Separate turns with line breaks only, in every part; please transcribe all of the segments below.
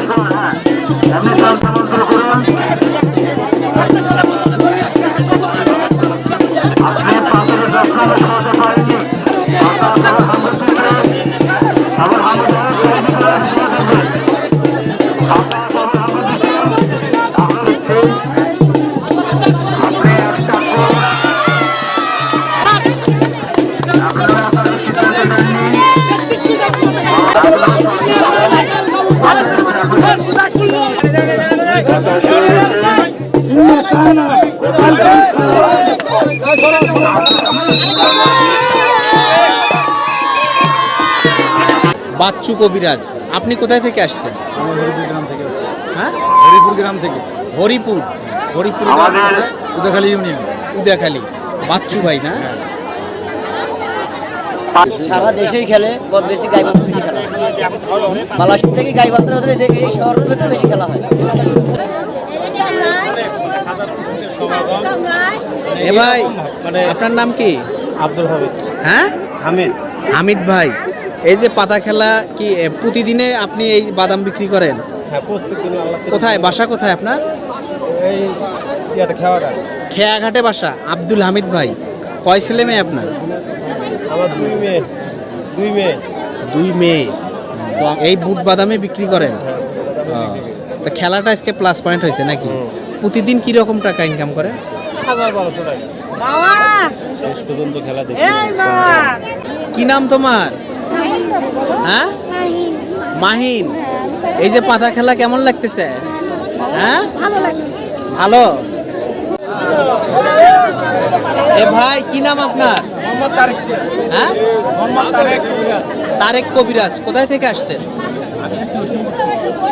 হ্যাঁ, হ্যাঁ। এমনি বাচ্চু কবিরাজ আপনি কোথায় থেকে আসছেন?
আমি হরিপুর গ্রাম থেকে আসছি।
হ্যাঁ?
হরিপুর গ্রাম থেকে।
হরিপুর। হরিপুর
উদাখালী ইউনিয়ন।
উদাখালী বাচ্চু ভাই না?
সারা দেশেই খেলে বেশি গাইবান্ধব বেশি খেলা হয়। বালাসুর থেকে গাইবান্ধব হলে দেখে এই শহরের ভিতরে বেশি খেলা হয়।
এ ভাই আপনার নাম কি?
আব্দুল হামিদ।
হ্যাঁ?
হামিদ।
হামিদ ভাই। এই যে পাতা খেলা কি প্রতিদিনে আপনি এই বাদাম বিক্রি করেন?
হ্যাঁ
কোথায়? বাসা কোথায় আপনার?
এই
খেয়াঘাটে। বাসা? আব্দুল হামিদ ভাই কয় ছেলে মেয়ে আপনার?
আমার দুই মেয়ে। দুই মেয়ে।
দুই মেয়ে। এই বুট বাদামে বিক্রি করেন? তা খেলাটা আজকে প্লাস পয়েন্ট হয়েছে নাকি? প্রতিদিন কি রকম টাকা ইনকাম করেন?
হাজার বারোশো টাকা। শেষ পর্যন্ত খেলা দেখি।
কি নাম তোমার? হ্যাঁ? মাহিন। এই যে পাতা খেলা কেমন লাগতেছে? হ্যাঁ? ভালো? এ ভাই কি নাম আপনার? হ্যাঁ? তারেক কবিরাজ। কোথায় থেকে আসছেন?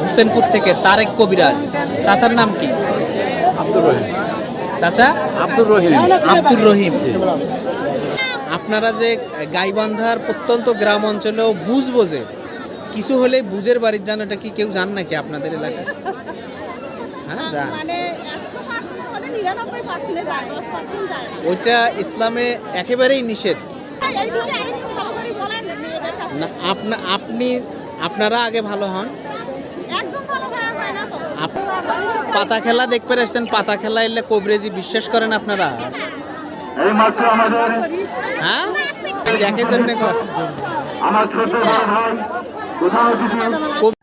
হোসেনপুর। থেকে তারেক কবিরাজ। চাচার নাম কি? চাচা?
আব্দুর রহিম।
আব্দুর রহিম। আপনারা যে গাইবান্ধার প্রত্যন্ত গ্রাম অঞ্চলেও বুঝ বোঝে কিছু হলে বুঝের বাড়ির যান এটা কি কেউ জান নাকি আপনাদের এলাকায়? হ্যাঁ যান
মানে একশো পার্সেন্টের মধ্যে নিরানব্বই পার্সেন্টে যায় দশ পার্সেন্ট যায়। না
ওইটা ইসলামে একেবারেই নিষেধ।
কাছে
না আপনা আপনি আপনারা আগে ভালো হন।
হয় হয়
পাতা খেলা দেখতে আসছেন পাতা খেলা এলে কবরেজি বিশ্বাস করেন আপনারা? হ্যাঁ? ভাই কোথাও ক-